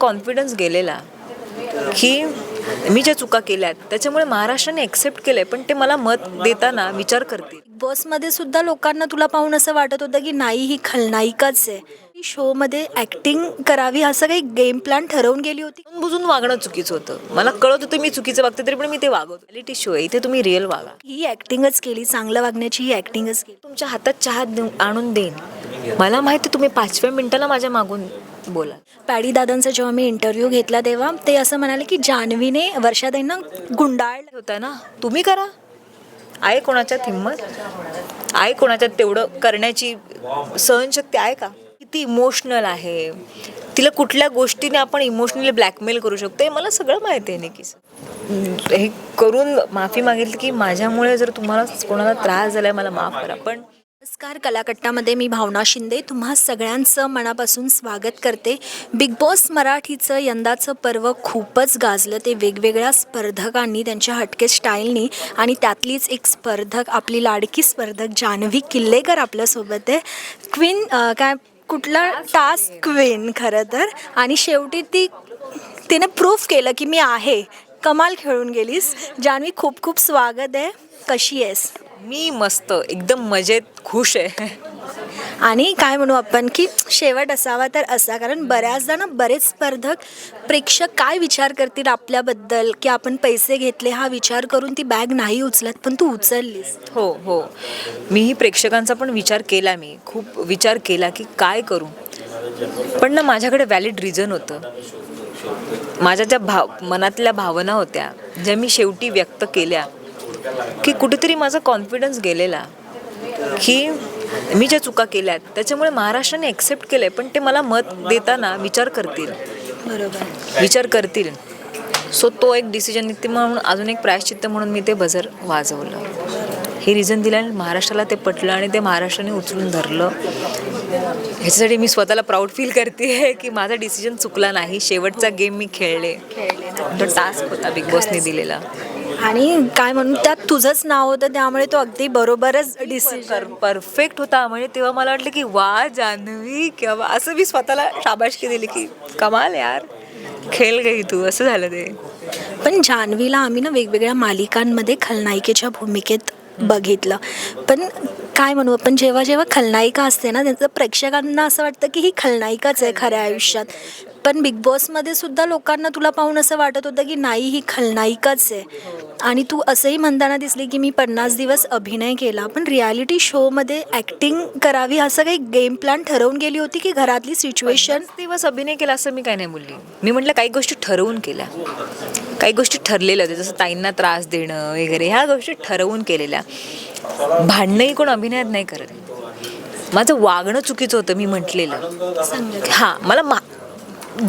Confidence गेलेला की मी ज्या चुका केल्यात त्याच्यामुळे महाराष्ट्राने ॲक्सेप्ट केलंय पण ते मला मत देताना विचार करतील. बसमध्ये सुद्धा लोकांना तुला पाहून असं वाटत होतं की नाही ही खलनायिकाच आहे. शोमध्ये ॲक्टिंग करावी असं काही गेम प्लॅन ठरवून गेली होती? बुजून वागणं चुकीचं होतं. मला कळत होतं मी चुकीचं वागते तरी पण मी ते वागवतो. रिॲलिटी शो आहे इथे तुम्ही रिअल वागा. ही ॲक्टिंगच केली चांगलं वागण्याची ही ॲक्टिंगच केली. तुमच्या हातात चहा आणून देईन. मला माहिती तुम्ही पाचव्या मिनिटाला माझ्या मागून बोला. पॅडी दादांचा जेव्हा मी इंटरव्ह्यू घेतला तेव्हा ते असं म्हणाले की जान्हवीने वर्षाताईंना गुंडाळलं होतं ना. तुम्ही करा. आहे कोणाच्यात हिंमत? आहे कोणाच्यात तेवढं करण्याची सहनशक्ती आहे का? किती इमोशनल आहे. तिला कुठल्या गोष्टीने आपण इमोशनली ब्लॅकमेल करू शकतो हे मला सगळं माहिती आहे नक्कीच हे करून माफी मागितली की माझ्यामुळे जर तुम्हाला कोणाला त्रास झाला आहे मला माफ करा. पण नमस्कार कलाकट्टामध्ये मी भावना शिंदे. तुम्हा सगळ्यांचं मनापासून स्वागत करते. बिग बॉस मराठीचं यंदाचं पर्व खूपच गाजलं. ते वेगवेगळ्या स्पर्धकांनी त्यांच्या हटके स्टाईलनी आणि त्यातलीच एक स्पर्धक आपली लाडकी स्पर्धक जान्हवी किल्लेकर आपल्यासोबत आहे. क्वीन काय कुठला टास्क क्वीन खरं तर? आणि शेवटी ती तिने प्रूफ केलं की मी आहे. कमाल खेळून गेलीस. जान्हवी खूप खूप स्वागत आहे. कशी आहेस? मी मस्त. एकदम मजेत खुश आहे. आणि काय म्हणू आपण की शेवट असावा तर असा कारण बऱ्याचदा ना बरेच स्पर्धक प्रेक्षक काय विचार करतील आपल्याबद्दल की आपण पैसे घेतले हा विचार करून ती बॅग नाही उचलत पण तू उचललीस. हो हो. मीही प्रेक्षकांचा पण विचार केला मी. खूप विचार केला की काय करू? पण ना माझ्याकडे व्हॅलिड रिझन होतं. माझ्या ज्या भाव मनातल्या भावना होत्या ज्या मी शेवटी व्यक्त केल्या की कुठेतरी माझा कॉन्फिडन्स गेलेला की मी ज्या चुका केल्यात त्याच्यामुळे महाराष्ट्राने ॲक्सेप्ट केलंय पण ते मला मत देताना विचार करतील. बरोबर. विचार करतील. सो तो एक डिसिजन निघते म्हणून अजून एक प्रायश्चित्त म्हणून मी ते बझर वाजवलं. हे रिझन दिलं आणि महाराष्ट्राला ते पटलं आणि ते महाराष्ट्राने उचलून धरलं. ह्याच्यासाठी मी स्वतःला प्राऊड फील करते की माझा डिसिजन चुकला नाही. शेवटचा गेम मी खेळले. तो टास्क होता बिग बॉसने दिलेला. आणि काय म्हणू त्यात तुझंच नाव होतं त्यामुळे तो अगदी बरोबरच डिसिजन परफेक्ट होता. म्हणजे तेव्हा मला वाटलं की वा जान्हवी किंवा असं मी स्वतःला शाबाशकी दिली की कमाल यार खेळ गई तू. असं झालं ते. पण जान्हवीला आम्ही ना वेगवेगळ्या मालिकांमध्ये खलनायिकेच्या भूमिकेत बघितलं. पण काय म्हणू आपण जेव्हा जेव्हा खलनायिका असते ना त्यांचं प्रेक्षकांना असं वाटतं की ही खलनायिकाच आहे खऱ्या आयुष्यात. पण बिग बॉसमध्ये सुद्धा लोकांना तुला पाहून असं वाटत होतं की नाही ही खलनायिकाच आहे. आणि तू असंही म्हणताना दिसली की मी पन्नास दिवस अभिनय केला पण रियालिटी शोमध्ये ॲक्टिंग करावी असं काही गेम प्लॅन ठरवून गेली होती की घरातली सिच्युएशन? दिवस अभिनय केला असं मी काय नाही बोलली. मी म्हटलं काही गोष्टी ठरवून केल्या. काही गोष्टी ठरलेल्या होत्या जसं ताईंना त्रास देणं वगैरे ह्या गोष्टी ठरवून केलेल्या. भांडणंही कोण अभिनयात नाही करत. माझं वागणं चुकीचं होतं मी म्हटलेलं. हां मला मा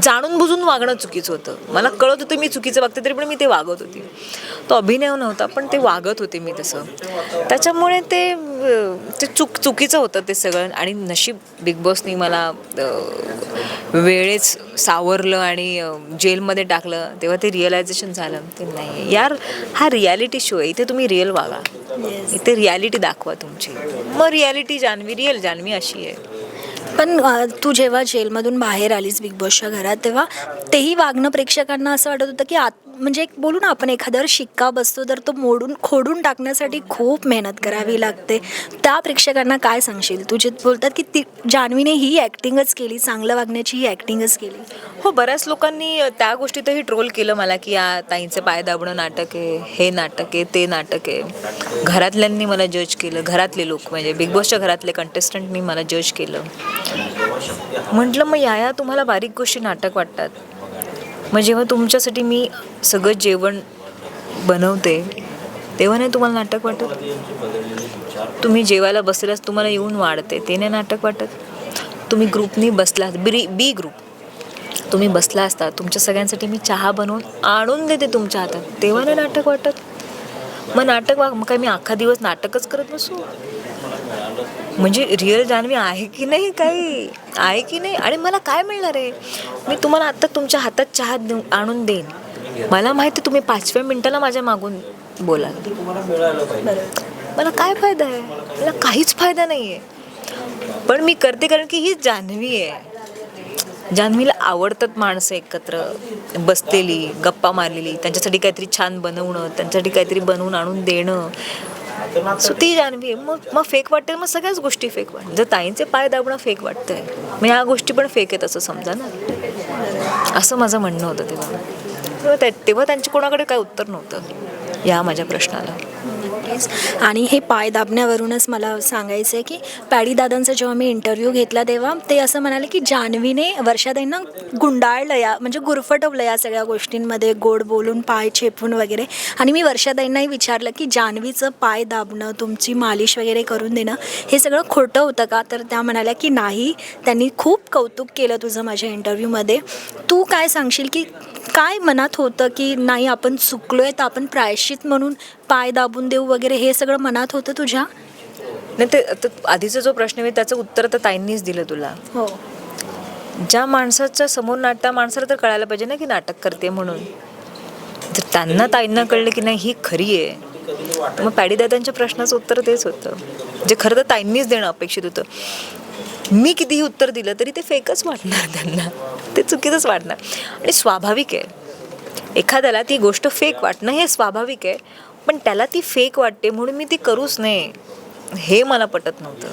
जाणून बुजून वागणं चुकीचं होतं. मला कळत होतं मी चुकीचं वागते तरी पण मी ते वागत होती. तो अभिनय नव्हता पण ते वागत होते मी तसं. त्याच्यामुळे ते ते चुक चुकीचं होतं ते सगळं. आणि नशीब बिग बॉसनी मला वेळेच सावरलं आणि जेलमध्ये टाकलं. तेव्हा ते रिअलायझेशन झालं. ते नाही. यार हा रियालिटी शो आहे. इथे तुम्ही रिअल वागा. इथे रियालिटी दाखवा तुमची. मग रियालिटी जान्हवी रिअल जान्हवी अशी आहे. पण तू जेव्हा जेलमधून बाहेर आलीस बिग बॉसच्या घरात तेव्हा तेही वागणं प्रेक्षकांना असं वाटत होतं की आत म्हणजे एक बोलू ना आपण एखाद्यावर शिक्का बसतो तर तो मोडून खोडून टाकण्यासाठी खूप मेहनत करावी लागते. त्या प्रेक्षकांना काय सांगशील? तुझे बोलतात की ती जान्हवीने ही ॲक्टिंगच केली चांगलं वागण्याची ही ॲक्टिंगच केली. हो बऱ्याच लोकांनी त्या गोष्टीतही ट्रोल केलं मला की या ताईंचे पाय दाबणं नाटक आहे हे नाटक आहे ते नाटक आहे. घरातल्यांनी मला जज केलं घरातले लोक म्हणजे बिग बॉसच्या घरातले कंटेस्टंटनी मला जज केलं. म्हटलं मग या या तुम्हाला बारीक गोष्टी नाटक वाटतात. मग जेव्हा तुमच्यासाठी मी सगळं जेवण बनवते तेव्हा नाही तुम्हाला नाटक वाटत? तुम्ही जेवायला बसल्यास तुम्हाला येऊन वाढते ते नाही नाटक वाटत? तुम्ही ग्रुपनी बसला बी बी ग्रुप. तुम्ही बसला असता तुमच्या सगळ्यांसाठी मी चहा बनवून आणून देते तुमच्या हातात तेव्हा नाही नाटक वाटत? मग नाटक वा मग काय मी अख्खा दिवस नाटकच करत बसू? म्हणजे रिअल जान्हवी आहे की नाही काही? आहे की नाही? आणि मला काय मिळणार आहे? मी तुम्हाला आत्ता तुमच्या हातात चहा देऊ आणून देईन. मला माहिती तुम्ही पाचव्या मिनिटाला माझ्या मागून बोलाल. मला काय फायदा आहे? मला काहीच फायदा नाही आहे पण मी करते कारण की ही जान्हवी आहे. जान्हवीला आवडतात माणसं एकत्र. बसलेली गप्पा मारलेली त्यांच्यासाठी काहीतरी छान बनवणं त्यांच्यासाठी काहीतरी बनवून आणून देणं. सो ती जान्हवी मग मग फेक वाटते मग सगळ्याच गोष्टी फेक वाटत जर ताईंचे पाय दाबणं फेक वाटतंय मग ह्या गोष्टी पण फेक आहेत असं समजा ना? असं माझं म्हणणं होतं तेव्हा. तेव्हा त्या- तेव्हा त्यांच्या कोणाकडे काय उत्तर नव्हतं या माझ्या प्रश्नाला. नक्कीच. आणि हे पाय दाबण्यावरूनच मला सांगायचं आहे की पॅडी दादांचा जेव्हा मी इंटरव्ह्यू घेतला तेव्हा ते असं म्हणाले की जान्हवीने वर्षाताईंना गुंडाळलं या म्हणजे गुरफटवलं या सगळ्या गोष्टींमध्ये गोड बोलून पाय छेपून वगैरे. आणि मी वर्षाताईंनाही विचारलं की जान्हवीचं पाय दाबणं तुमची मालिश वगैरे करून देणं हे सगळं खोटं होतं का? तर त्या म्हणाल्या की नाही त्यांनी खूप कौतुक केलं तुझं माझ्या इंटरव्ह्यूमध्ये तू काय सांगशील की काय मनात होतं की नाही आपण चुकलोय तर आपण प्रायश्चित म्हणून पाय दाबून देऊ वगैरे हे सगळं मनात होतं तुझ्या? नाही ते आधीचा जो प्रश्न आहे त्याचं उत्तर तर ताईंनीच दिलं तुला. हो. ज्या माणसाच्या समोर नाटक त्या माणसाला तर कळायला पाहिजे ना की नाटक करते म्हणून. जर त्यांना ताईंना कळलं की नाही ही खरी आहे. तर मग पॅडीदादांच्या प्रश्नाचं उत्तर तेच होतं. जे खरं तर ताईंनीच देणं अपेक्षित होतं. मी कितीही उत्तर दिलं तरी ते फेकच वाटणार त्यांना. ते चुकीचंच वाटणार. आणि स्वाभाविक आहे. एखाद्याला ती गोष्ट फेक वाटणं हे स्वाभाविक आहे पण त्याला ती फेक वाटते म्हणून मी ती करूच नये. हे मला पटत नव्हतं.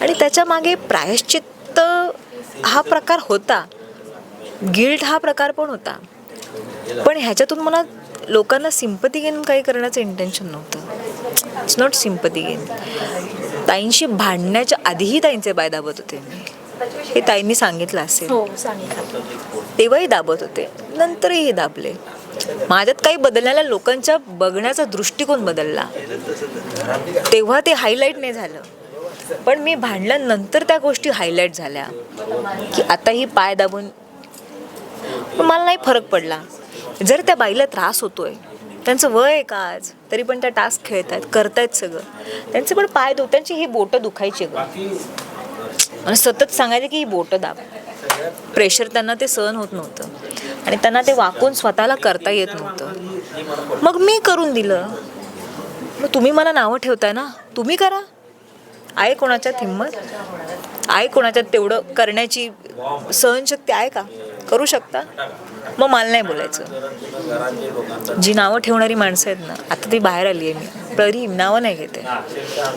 आणि त्याच्यामागे प्रायश्चित्त हा प्रकार होता. गिल्ट हा प्रकार पण होता. पण ह्याच्यातून मला लोकांना सिंपती गेन काही करण्याचं इंटेन्शन नव्हतं. इट्स नॉट सिंपती गेन ताईंशी भांडण्याच्या आधीही ताईंचे पाय दाबत होते. हे ताईंनी सांगितलं असेल. हो सांगितलं. तेव्हाही दाबत होते. नंतरही हे दाबले. माझ्यात काही बदलण्याला लोकांच्या बघण्याचा दृष्टिकोन बदलला. तेव्हा ते हायलाईट नाही झालं. पण मी भांडल्यानंतर त्या गोष्टी हायलाईट झाल्या. की आता ही पाय दाबून. मला नाही फरक पडला. जर त्या बाईला त्रास होतोय त्यांचं वय आहे का आज? तरी पण त्या टास्क खेळत आहेत करतायत सगळं. त्यांचे पण पाय दु त्यांची ही बोटं दुखायची ग. आणि सतत सांगायचे की ही बोटं दाब. प्रेशर त्यांना ते सहन होत नव्हतं. आणि त्यांना ते वाकून स्वतःला करता येत नव्हतं. मग मी करून दिलं. मग तुम्ही मला नावं ठेवताय ना? तुम्ही करा. आहे कोणाच्यात हिंमत? आहे कोणाच्यात तेवढं करण्याची सहनशक्ती आहे का? करू शकता? मग मला नाही बोलायचं. जी नावं ठेवणारी माणसं आहेत ना आता ती बाहेर आली आहे मी. तरी नावं नाही घेते.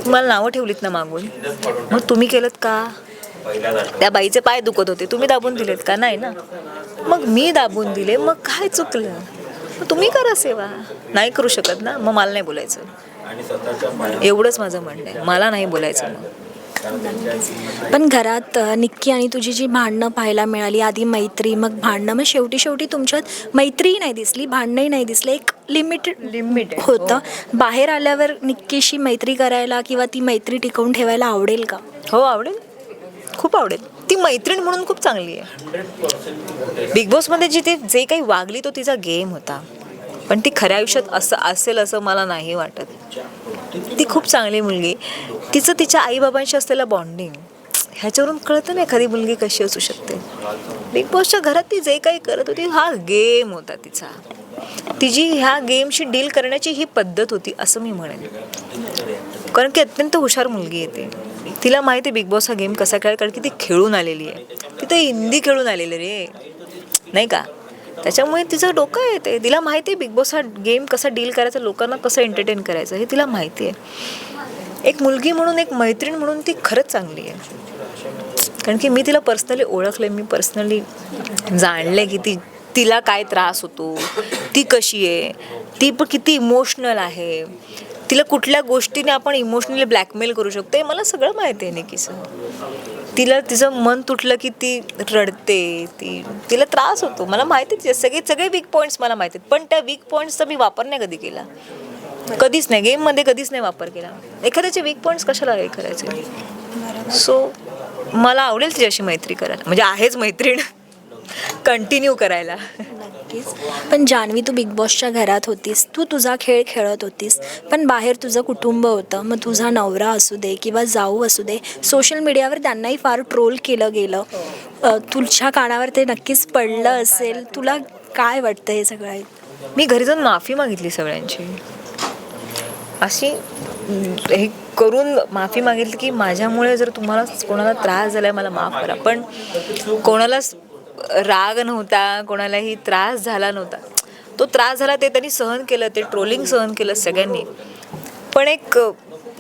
तुम्हाला नावं ठेवलीत ना मागून? मग तुम्ही केलं का? त्या बाईचे पाय दुखत होते. तुम्ही दाबून दिलेत का? नाही ना. मग मी दाबून दिले. मग काय चुकलं? मग तुम्ही करा सेवा. नाही करू शकत ना. मग मला नाही बोलायचं. एवढंच माझं म्हणणं आहे. मला नाही बोलायचं मग. पण घरात निक्की आणि तुझी जी भांडणं पाहायला मिळाली आधी मैत्री मग भांडणं मग शेवटी शेवटी तुमच्यात मैत्रीही नाही दिसली भांडणंही नाही दिसले एक लिमिटेड लिमिट होतं. बाहेर आल्यावर निक्कीशी मैत्री करायला किंवा ती मैत्री टिकवून ठेवायला आवडेल का? हो आवडेल. खूप आवडेल. ती मैत्रीण म्हणून खूप चांगली आहे. बिग बॉसमध्ये जी ते जे काही वागली तो तिचा गेम होता. पण ती खऱ्या आयुष्यात असं असेल असं मला नाही वाटत. ती खूप चांगली मुलगी तिचं तिच्या आईबाबांशी असलेलं बॉन्डिंग ह्याच्यावरून कळतं ना एखादी मुलगी कशी असू शकते. बिग बॉसच्या घरात ती जे काही करत होती हा गेम होता तिचा. तिची ह्या गेमशी डील करण्याची ही पद्धत होती असं मी म्हणेन. कारण की अत्यंत हुशार मुलगी येते तिला माहिती आहे बिग बॉस हा गेम कसा खेळ कारण की ती खेळून आलेली आहे. ती तर हिंदी खेळून आलेली रे. नाही का? त्याच्यामुळे तिचं डोकं येते तिला माहिती आहे बिग बॉस हा गेम कसा डील करायचा लोकांना कसं एंटरटेन करायचं हे तिला माहिती आहे. एक मुलगी म्हणून एक मैत्रीण म्हणून ती खरंच चांगली आहे. कारण की मी तिला पर्सनली ओळखले मी पर्सनली जाणले की ती तिला काय त्रास होतो ती कशी आहे ती पण किती इमोशनल आहे. तिला कुठल्या गोष्टीने आपण इमोशनली ब्लॅकमेल करू शकतो हे मला सगळं माहिती आहे निकीचं तिला तिचं मन तुटलं की ती रडते ती तिला त्रास होतो. मला माहिती आहे सगळे सगळे वीक पॉईंट्स मला माहिती आहेत पण त्या वीक पॉईंट्सचा मी वापर नाही कधी केला. कधीच नाही. गेममध्ये कधीच नाही वापर केला. एखाद्याचे वीक पॉईंट्स कशाला हे करायचे? सो मला आवडेल तिच्याशी मैत्री करायला. म्हणजे आहेच मैत्रीण. कंटिन्यू करायला. नक्कीच. पण जान्हवी तू बिग बॉसच्या घरात होतीस. तू तुझा खेळ खेळत होतीस. पण बाहेर तुझं कुटुंब होतं. मग तुझा नवरा असू दे किंवा जाऊ असू दे सोशल मीडियावर त्यांनाही फार ट्रोल केलं गेलं. तुझ्या कानावर ते नक्कीच पडलं असेल. तुला काय वाटतं हे सगळं? मी घरी जाऊन माफी मागितली सगळ्यांची. अशी हे करून माफी मागितली की माझ्यामुळे जर तुम्हाला कोणाला त्रास झाला मला माफ करा. पण कोणालाच राग नव्हता कोणालाही त्रास झाला नव्हता. तो त्रास झाला ते त्यांनी सहन केलं ते ट्रोलिंग सहन केलं सगळ्यांनी. पण एक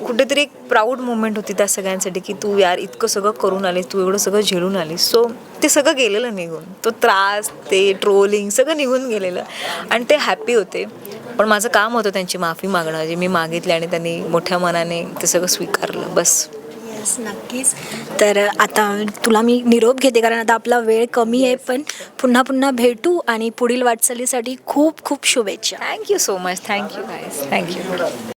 कुठेतरी एक प्राऊड मुवमेंट होती त्या सगळ्यांसाठी की तू यार इतकं सगळं करून आलीस तू एवढं सगळं झेलून आलीस. सो ते सगळं गेलेलं निघून. तो त्रास ते ट्रोलिंग सगळं निघून गेलेलं. आणि ते हॅपी होते. पण माझं काम होतं त्यांची माफी मागणं. जे मी मागितले आणि त्यांनी मोठ्या मनाने ते सगळं स्वीकारलं. बस. येस नक्कीच. तर आता तुला मी निरोप घेते कारण आता आपला वेळ कमी आहे. पण पुन्हा पुन्हा भेटू आणि पुढील वाटचालीसाठी खूप खूप शुभेच्छा. Thank you so much thank you guys thank you